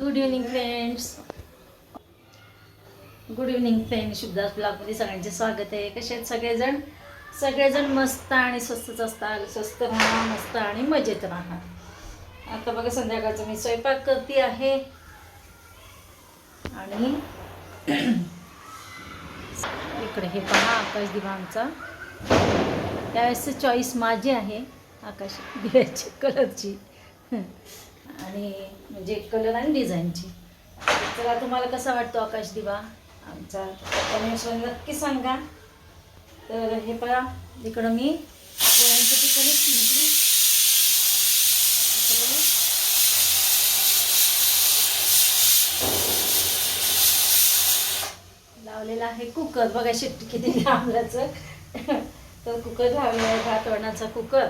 Good evening friends good evening friend शुद्धास ब्लॉगमध्ये सगळ्यांचे स्वागत आहे. कसे आहेत सगळेजण? सगळेजण मस्त आणि स्वस्तच असतात. स्वस्त राहा मस्त आणि मजेत राहा. आता बघा संध्याकाळचं मी स्वयंपाक करते आहे. आणि इकडे हे पहा आकाश दिवा आमचा त्यावेळेस चॉईस माझी आहे. आकाश दिव्याची कलरची आणि म्हणजे कलर आणि डिझाईनची. चला तुम्हाला कसा वाटतो आकाश दिवा? आमचा कमेंट्समध्ये नक्की सांगा. तर हे पहा इकडं मी. पोळ्यांच्या ठिकाणी चिंटली लावलेला आहे कुकर. बघा शेट किती लांबल्याचं. तर कुकर लावलेला आहे भात वरणाचा कुकर.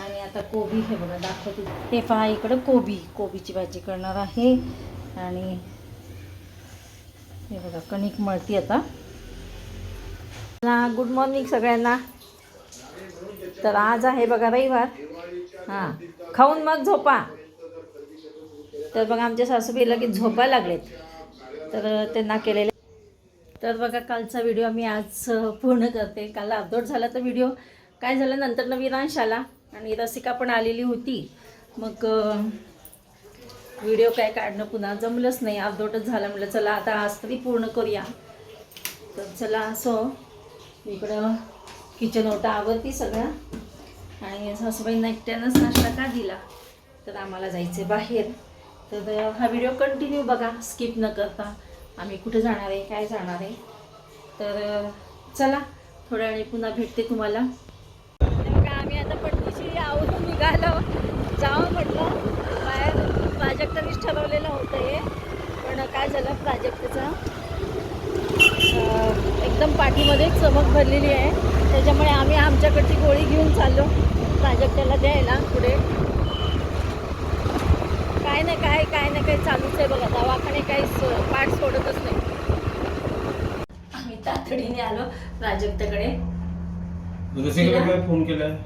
आणि आता कोबी हे बघा दाखवते. हे पहा इकडं कोबी. कोबीची भाजी करणार आहे. आणि हे बघा कणिक मळती आता. गुड मॉर्निंग सगळ्यांना. तर आज आहे बघा रविवार. हां खाऊन मग झोपा. तर बघा आमच्या सासूबाई लगेच झोपा लागलेत. तर त्यांना केलेले. तर बघा कालचा व्हिडिओ मी आज पूर्ण करते. काल अपलोड झाला तर व्हिडिओ. काय झालं नंतर नवीन आला आणि रसिका पण आलेली होती. मग व्हिडिओ काय काढणं पुन्हा जमलंच नाही. अर्धवटच झालं. म्हटलं चला आता आज तरी पूर्ण करूया. तर चला असं इकडं किचन ओटा आवरती सगळं आणि सासूबाईंना एकट्यानंच नाश्ता का दिला? तर आम्हाला जायचं बाहेर. तर हा व्हिडिओ कंटिन्यू बघा. स्किप न करता. आम्ही कुठं जाणार आहे? काय जाणार आहे? तर चला. थोड्या वेळाने पुन्हा भेटते तुम्हाला बघा आम्ही आता पटणीशी आवरून निघालो. जावं म्हटलं. बाहेर प्राजक्तानीच ठरवलेलं होतं हे. पण काय झालं प्राजक्तचं एकदम पाठीमध्ये चमक भरलेली आहे. त्याच्यामुळे आम्ही आमच्याकडची गोळी घेऊन चाललो प्राजक्ताला द्यायला पुढे. काय नाही काय काय नाही काही चालूच आहे बघा. दवाखाने काही स- पाठ सोडतच नाही. आम्ही तातडीने आलो प्राजक्ताकडे. फोन केलाय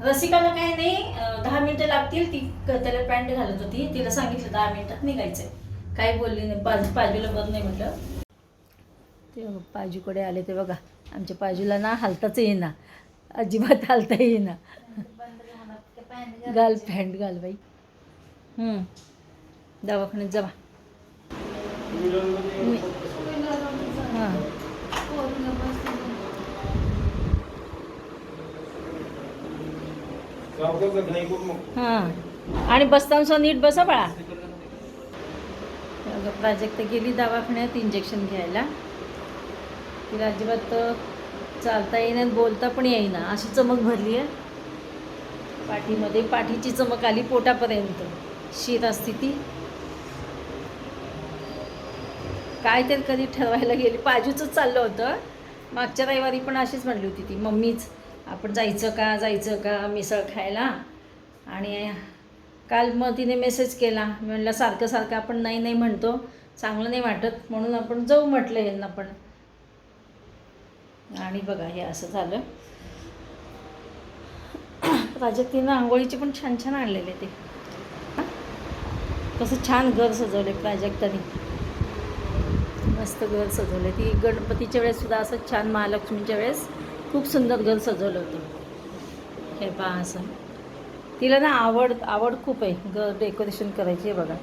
रसिकाला काय नाही दहा मिनिटं लागतील ती त्याला पॅन्ट घालत होती. तिला सांगितलं दहा मिनिटात निघायचंय. काही बोलली नाही पाज पाजूला बंद नाही म्हटलं. ते पाजूकडे आले ते बघा. आमच्या पाजूला ना हालताच येईना. अजिबात हालता येईना. घाल पॅन्ट घाल बाई. हम्म. दवाखान्यात जावा हां सावकाश नाही करू मग हां. आणि बसताना नीट बसा बाळा. प्राजक्त गेली दवाखान्यात इंजेक्शन घ्यायला. तिला अजिबात चालता येईना आणि बोलता पण येईना. अशी चमक भरली आहे. पाठीमध्ये पाठीची चमक आली पोटापर्यंत. शीत असती ती काय तर कधी ठरवायला गेली. पाजूचंच चाललं होतं. मागच्या रविवारी पण अशीच म्हणली होती ती मम्मीच आपण जायचं का जायचं का मिसळ खायला? आणि काल मग तिने मेसेज केला. मी म्हणलं सारखं सारखं आपण नाही नाही म्हणतो. चांगलं नाही वाटत. म्हणून आपण जाऊ म्हटलं यांना पण. आणि बघा हे असं झालं. प्राजक्तीनं आंघोळीचे पण छान छान आणलेले ते. कसं छान घर सजवले प्राजक्ताने मस्त घर सजवलं. ती गणपतीच्या वेळेस सुद्धा असं छान महालक्ष्मीच्या वेळेस खूप सुंदर घर सजवलं होतं. हे पहा असं. तिला ना आवड आवड खूप आहे. घर डेकोरेशन करायची आहे बघा.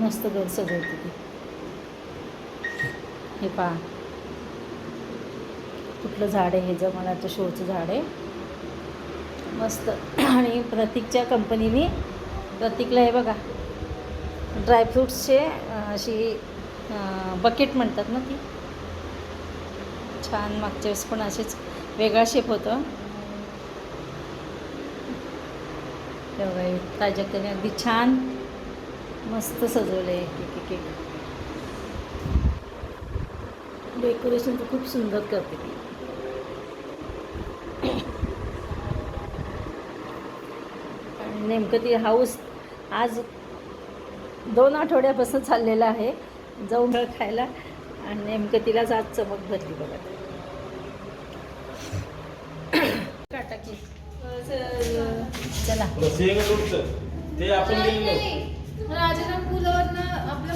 मस्त घर सजवते ती. हे पहा. कुठलं झाड आहे हे? जमनाचं शोचं झाड आहे. मस्त. आणि प्रतीकच्या कंपनीने प्रतीकला हे बघा. ड्रायफ्रूट्सचे अशी बकेट म्हणतात ना ती. छान मागच्या वेळेस पण असेच वेगळा शेप होतं. तेव्हा त्याने अगदी छान मस्त सजवलं आहे केक केक डेकोरेशन तर खूप सुंदर करते ती. आणि नेमकं ती हाऊस आज दोन आठवड्यापासून चाललेलं आहे. जाऊन खायला आणि नेमकं तिलाच आज चमक भरली बघा. की चला. ते आपण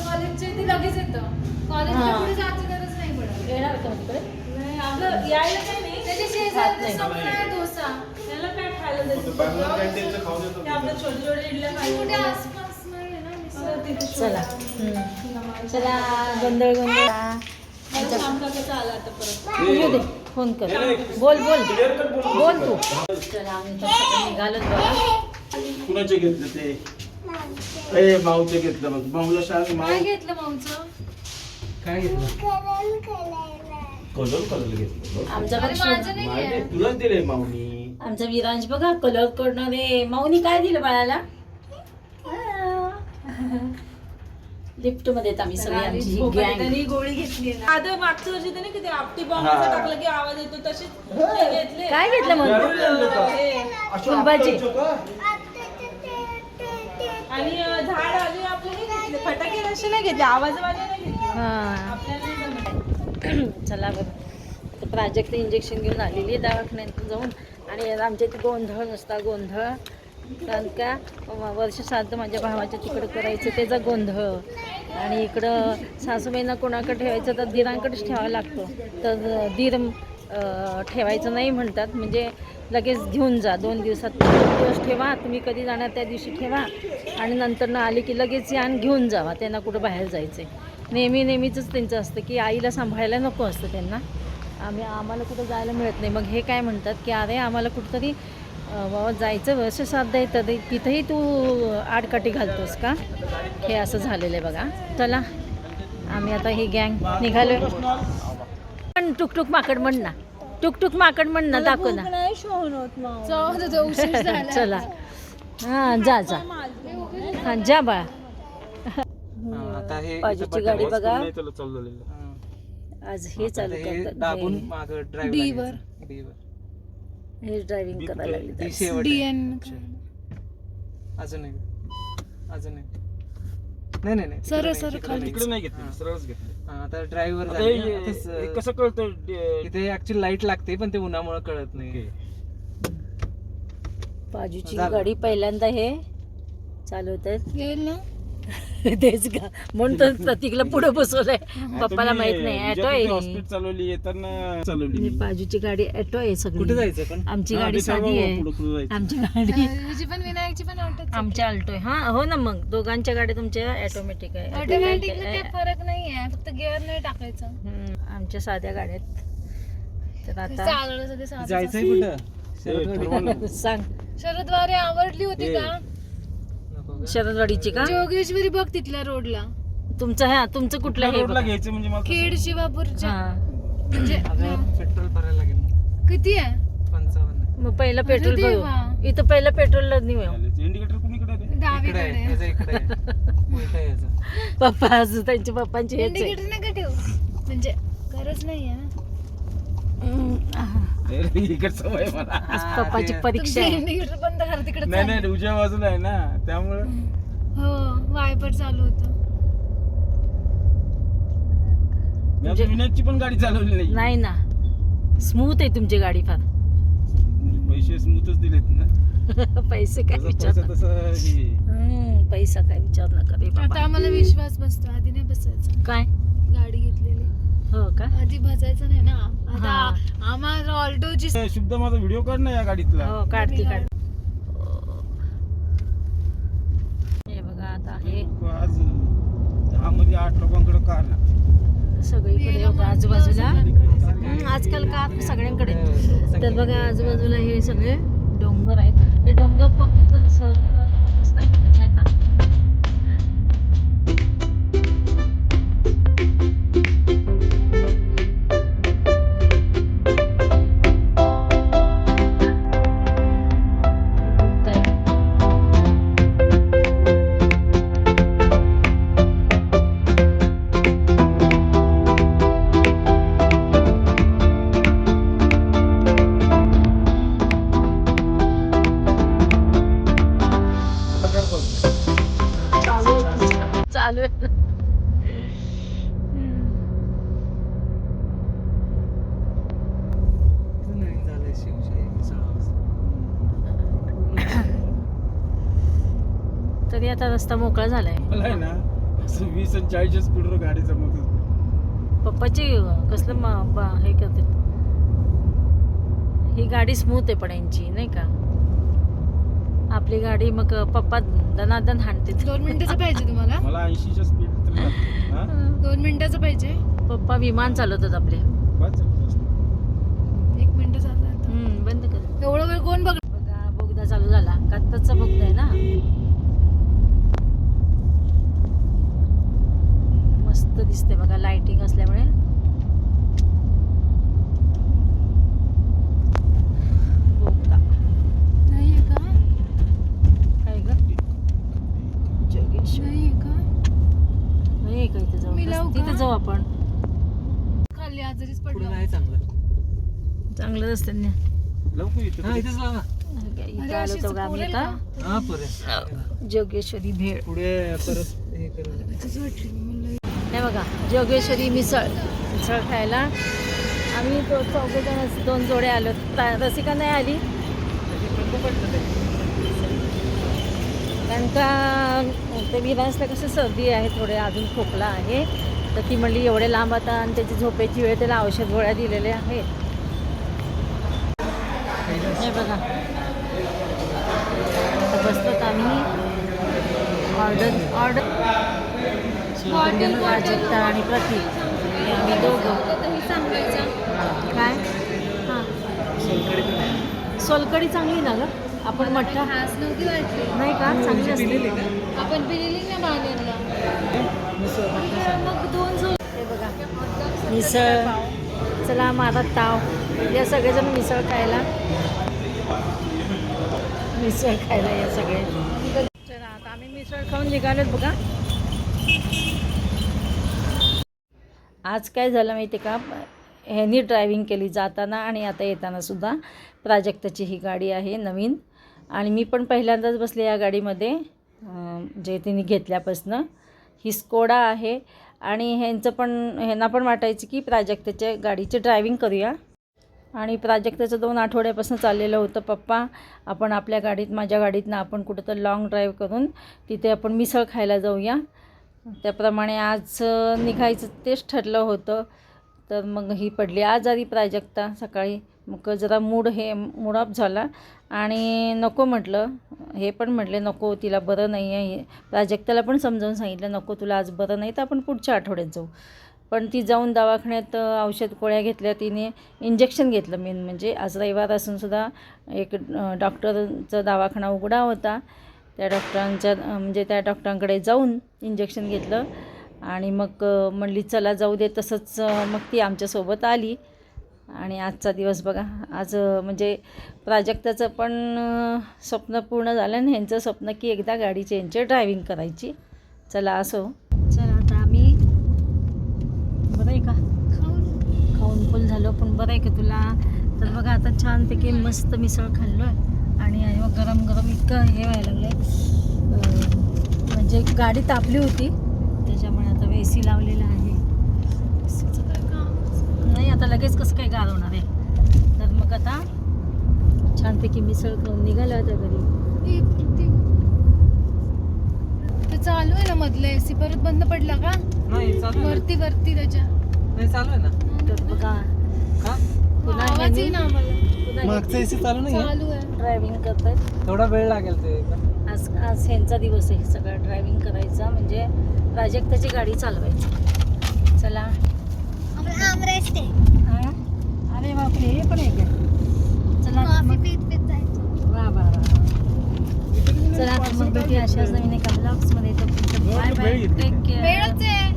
कॉलेजच्या इथे लगेच येतं. कॉलेजच्या. पुढे जायची गरज नाही पडत. येणार का तिकडे नाही, आपलं यायला काही नाही. त्याच्या खात नाही. शेजारी समोर आहे डोसा. त्याला काय खायला देतो आपल्या छोटे छोटे इडल्या कुठे खायला आसपास नाही आहे ना मिसळ. तिथे चला. चला गोंधळ गोंधळ. येऊ दे फोन कर. बोल बोल. बोल. तू. चला आम्ही कुणाचे घेतलं ते? ए माऊचे घेतलं बघ. माऊला माऊ. घेतलं माऊचं? काय घेतलं? कलर कलर घेतलं बघ. आमचा अरे पण माझं नाही माहिती आहे. आहे, तुलाच दिले माऊनी. आमचा विरांश बघा कलर करणारे माऊनी काय दिलं बाळाला? लिफ्टमध्ये येत आम्ही सगळी आमची ही गँग गोळी घेतली ना. आता मागच्या वर्षी त्याने किती आपटी बॉम्ब. टाकलं की आवाज येतो तशीच ते घेतले. काय घेतलं मग? हे. आणि अं, झाड आले आपले हे घेतले. फटाके असे नाही घेतले. आवाजवाले नाही घेतले. हा. आपल्याला नाही जमत. चला बरं. तर प्राजक्त इंजेक्शन घेऊन आलेली आहे दवाखान्यात जाऊन. आणि आमच्या इथे गोंधळ नसता गोंधळ. कारण का? व- वर्ष साधं माझ्या भावाच्या तिकडं करायचं त्याचा गोंधळ. आणि इकडं सासूबाईंना कोणाकडे ठेवायचं तर दिरांकडेच ठेवावं लागतो. तर दीर ठेवायचं नाही म्हणतात. म्हणजे लगेच घेऊन जा. दोन दिवसात दोन दिवस ठेवा. तुम्ही कधी जाणार त्या दिवशी ठेवा. आणि नंतरनं आली की लगेच या आणि घेऊन जावा. त्यांना कुठं बाहेर जायचं आहे नेहमी नेहमीचंच त्यांचं असतं की आईला सांभाळायला नको असतं त्यांना. आम्ही आम्हाला कुठं जायला मिळत नाही. मग हे काय म्हणतात की अरे आम्हाला कुठंतरी बाबा जायचं वर्ष श्राद्ध आहे तर तिथंही तू आडकाठी घालतोस का? हे असं झालेलं आहे बघा. चला आम्ही आता ही गँग निघालोय. पण टुकटुक माकड म्हण ना. टुकटुक माकड म्हण ना दाखव ना. चला. हां जा जा. हां जा बाळा आता हे बाजूची गाडी बघा. हा. आज हे चालू करतात हे-. हे ड्रायव्हिंग करायला लागले ती शेवट डी आहे. एन अजून एक. अजून नाही नाही नाही. सरळ, तिकडे सरळ नाही, तिकडे खाली. नाही. नाही घेतलं. सरळच घेतलं. हा, आता ड्रायव्हर आता हे- हे कसं कळतं इथे ऍक्च्युअली लाइट लागते पण ते उन्हामुळे कळत नाही. बाजूची झालं. गाडी पहिल्यांदा हे चालवत आहेत येईल ना? तेच का. म्हणून तर प्रतीकला पुढे बसवलंय. पप्पाला माहीत नाही ऍटो आहे. हॉस्पिटल चालवली येताना चालवली. ही बाजूची गाडी ऍटो आहे कुठे सगळी जायचं पण? आमची गाडी साधी आहे. आमची गाडी पण विनायकची पण ऑटो आमच्या अल्टो आहे. हा हो ना मग. दोघांच्या गाड्या तुमच्या ऑटोमॅटिक आहे. ऑटोमॅटिक. फरक नाही आहे. फक्त गिअर नाही टाकायचं. हम्म, आमच्या साध्या गाड्या आहेत. तर आता चालवलं सगळे साधं जायचंय कुठं? हे साधं. शरदवारी आवडली होती का? शरदवाडीची का? जोगेश्वरी बघ तिथल्या रोडला. तुमचं हा तुमचं कुठलं हे रोडला बघा. घ्यायचं म्हणजे मला खेड शिवापूरच्या. हा. म्हणजे पेट्रोल भरायला लागेल किती आहे? पंचावन्न मग पहिलं पेट्रोल भरू. इथं पहिलं पेट्रोलला नेऊ इंडिकेटर कुणीकडे आहे रे? इकडे डावीकडे आहे. याचं इकडे आहे. उलट आहे याचं. पप्पा आज त्यांच्या पप्पांची हेच आहे. इंडिकेटर नका ठेवू. म्हणजे गरज नाही आहे ना. हम्म, आहा. अरे, इकडे सवय मला आज हा, पप्पाची ते- परीक्षा तुमचं आहे करा तिकडे नाही नाही उजव्या बाजूला आहे ना त्यामुळे. हो वायपर चालू होतं. मी अजून विनायकची पण गाडी चालवली नाही. नाही ना. स्मूथ आहे तुमची गाडी फार. पैसे स्मूथच दिलेत ना. पैसे काय तसा विचार पैसा तसा हे. हम्म, पैसा काय विचार नका रे आता बाबा आम्हाला विश्वास बसतो आधी नाही बसायचा. काय? गाडी घेतलेली. हो का? आधी बसायचं नाही ना. आता हा. आम्हाला ऑल्टोची शुद्ध माझा व्हिडिओ काढ ना या गाडीतला. हो काढते काढ हे बघा आता हे आज दहा मध्ये आठ लोकांकडे कार ना सगळीकडे आजूबाजूला. आजकाल कार सगळ्यांकडे. तर बघा आजूबाजूला हे सगळे डोंगर आहेत. हे डोंगर फक्त हाऊस. आता रस्ता मोकळा झालाय. मला आहे ना असं वीस आणि चाळीसच्या स्पीडवर गाडी जमत पप्पाची कसलं म- ब- हे करते. ही गाडी स्मूथ आहे पण यांची नाही का? आपली गाडी मग पप्पा दनादन हाणते. दोन मिनिटाचं पाहिजे तुम्हाला? मला ऐंशीच्या स्पीड तरी लागते. हा? दोन मिनिटाचं पाहिजे? पप्पा विमान चालवतात आपले. बस. झालं. एक मिनिट झालं आता. हम्म, बंद कर. एवढं वेळ कोण बघ बघा बोगदा चालू झाला. कात्ताचा बोगदा आहे ना? मस्त दिसते बघा लाइटिंग असल्यामुळे. जाऊ आपण. आजारीच पडलो. नाही चांगलं. चांगलं रस्त्याने जोगेश्वरी भेळ. पुढे परत हे करू भीतीच वाटली म्हणलं हे बघा जोगेश्वरी मिसळ मिसळ खायला. आम्ही तो चौघजण दोन जोडे आलो. रसिका नाही आली. कारण का ते विरासला कसं सर्दी आहे थोडे अजून खोकला आहे. तर ती म्हणली एवढे लांब आता आणि त्याची झोपेची वेळ त्याला औषध गोळ्या दिलेल्या आहेत. हे बघा. आता आम्ही. ऑर्डर ऑर्डर प्राजक्ता आणि प्रतीक. हे आम्ही दोघं काय? हां. सोलकडी चांगली ना ग? आपण मठ्ठा? खास नव्हती वाटली. नाही का? चांगली असते. आपण पिलेली ना मग दोन जो हे बघा. मिसळ. चला माझा ताव. या सगळेजण मिसळ खायला. मिसळ खायला या सगळे. चला आता आम्ही मिसळ खाऊन निघालोत बघा. आज काय झालं माहिती आहे का? ह्यानी ड्रायव्हिंग केली जाताना आणि आता येताना सुद्धा प्राजक्ताची ही गाडी आहे नवीन. आणि मी पण पहिल्यांदाच बसले या गाडीमध्ये जे तिने घेतल्यापासनं. ही स्कोडा आहे आणि ह्यांचं पण ह्यांना पण वाटायचं की प्राजक्ताच्या गाडीचे ड्रायव्हिंग करूया. आणि प्राजक्ताचं दोन आठवड्यापासून चाललेलं होतं पप्पा आपण आपल्या गाडीत माझ्या गाडीतनं आपण कुठं तर लाँग ड्राईव्ह करून तिथे आपण मिसळ खायला जाऊया. त्याप्रमाणे आज निघायचं तेच ठरलं होतं. तर मग ही पडली. आजारी प्राजक्ता सकाळी. मग जरा मूड हे मूड ऑफ झाला. आणि नको म्हटलं. हे पण म्हटले नको तिला बरं नाही आहे प्राजक्ताला पण समजावून सांगितलं नको तुला आज बरं नाही तर आपण पुढच्या आठवड्यात जाऊ. पण ती जाऊन दवाखान्यात औषध गोळ्या घेतल्या. तिने इंजेक्शन घेतलं मेन म्हणजे. आज रविवार असूनसुद्धा एक डॉक्टरचा दवाखाना उघडा होता. त्या डॉक्टरांच्या म्हणजे त्या डॉक्टरांकडे जाऊन इंजेक्शन घेतलं. आणि मग म्हणली चला जाऊ दे. तसंच मग ती आमच्यासोबत आली. आणि आजचा दिवस बघा आज म्हणजे प्राजक्ताचं पण स्वप्न पूर्ण झालं आणि ह्यांचं स्वप्न की एकदा गाडीची यांची ड्रायव्हिंग करायची. चला असो. चला आता आम्ही बरं आहे का? खाऊन खाऊन फुल झालो पण बरं आहे का तुला? तर बघा आता छानपैकी मस्त मिसळ खाल्लो आहे आणि बघ गरम गरम इतकं हे व्हायला लागलं. म्हणजे गाडी तापली होती. त्याच्यामुळे आता ए सी लावलेला आहे. नाही आता लगेच कसं काय गार होणार आहे? तर मग आता छानपैकी मिसळ खाऊन निघालो आता घरी. ए? ते चालू आहे ना मधलं एसी? परत बंद पडला का. वरती वरती त्याच्या. नाही चालू आहे ना. तर बघा. का? पुन्हा आवाज ह्यांनी- येईना आम्हाला. पुन्हा मागचं एसी चालू नाही? चालू आहे. ड्रायव्हिंग करतायत. थोडा वेळ लागेल ते आज आज ह्यांचा दिवस आहे. सगळं ड्रायव्हिंग करायचा म्हणजे प्राजक्ताची गाडी चालवायची. चला? अरे बापरे हे पण आहे. का चला मग वा वा वा. चला तर मग भेटूया अशाच नवीन एका ब्लॉग्समध्ये तर बाय बाय टेक केअर वेळच आहे.